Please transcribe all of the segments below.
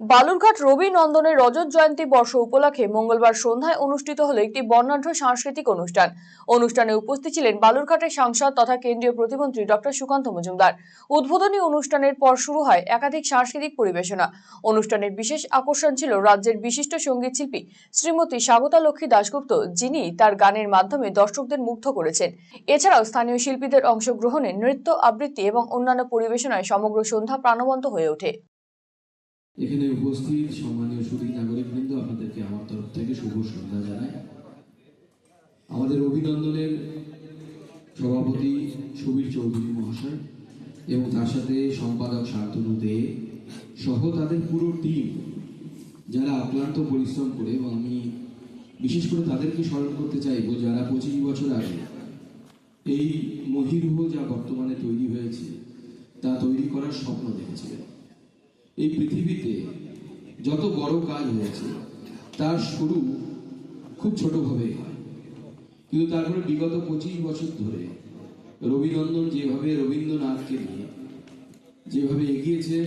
বালুরঘাট রবি নন্দনের রজত জয়ন্তী বর্ষ উপলক্ষে মঙ্গলবার সন্ধ্যায় অনুষ্ঠিত হলো একটি বর্ণাঢ্য সাংস্কৃতিক অনুষ্ঠান। অনুষ্ঠানে উপস্থিত ছিলেন বালুরঘাটের সাংসদ তথা কেন্দ্রীয় প্রতিমন্ত্রী ডক্টর সুকান্ত মজুমদার। উদ্বোধনী অনুষ্ঠানের পর শুরু হয় একাধিক সাংস্কৃতিক পরিবেশনা। অনুষ্ঠানের বিশেষ আকর্ষণ ছিল রাজ্যের বিশিষ্ট সংগীত শিল্পী শ্রীমতী স্বাগতা লক্ষ্মী দাশগুপ্ত, যিনি তার গানের মাধ্যমে দর্শকদের মুগ্ধ করেছেন। এছাড়াও স্থানীয় শিল্পীদের অংশগ্রহণে নৃত্য, আবৃত্তি এবং অন্যান্য পরিবেশনায় সমগ্র সন্ধ্যা প্রাণবন্ত হয়ে ওঠে। এখানে উপস্থিত সম্মানীয় সুদী নাগরিকবৃন্দ, আপনাদেরকে আমার তরফ থেকে শুভ সন্ধ্যা জানাই। আমাদের অভিনন্দনের সভাপতি সুবীর চৌধুরী মহাশয় এবং তার সাথে সম্পাদক শান্তনু দে সহ তাদের পুরো টিম যারা অক্লান্ত পরিশ্রম করে এবং আমি বিশেষ করে তাদেরকে স্মরণ করতে চাইব, যারা পঁচিশ বছর আগে এই মহিরুহ যা বর্তমানে তৈরি হয়েছে, তা তৈরি করার স্বপ্ন দেখেছিলেন। এই পৃথিবীতে যত বড় কাজ হয়েছে, তার শুরু খুব ছোটভাবে হয়। কিন্তু তারপরে বিগত পঁচিশ বছর ধরে রবিনন্দন যেভাবে রবীন্দ্রনাথকে নিয়ে, যেভাবে এগিয়েছে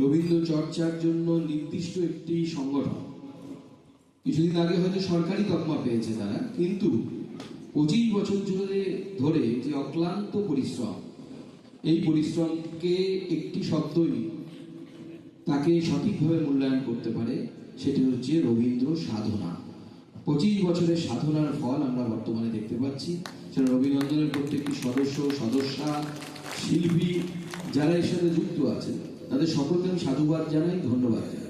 রবীন্দ্র চর্চার জন্য নির্দিষ্ট একটি সংগঠন। কিছুদিন আগে হয়তো সরকারি তকমা পেয়েছে তারা, কিন্তু পঁচিশ বছর ধরে ধরে যে অক্লান্ত পরিশ্রম, এই পরিশ্রমকে একটি শব্দই তাকে সঠিকভাবে মূল্যায়ন করতে পারে, সেটি হচ্ছে রবীন্দ্র সাধনা। পঁচিশ বছরের সাধনার ফল আমরা বর্তমানে দেখতে পাচ্ছি। সেটা রবীন্দ্রনাথের প্রত্যেকটি সদস্য, সদস্যা, শিল্পী, যারা এর সাথে যুক্ত আছে তাদের সকলকে আমি সাধুবাদ জানাই, ধন্যবাদ জানাই।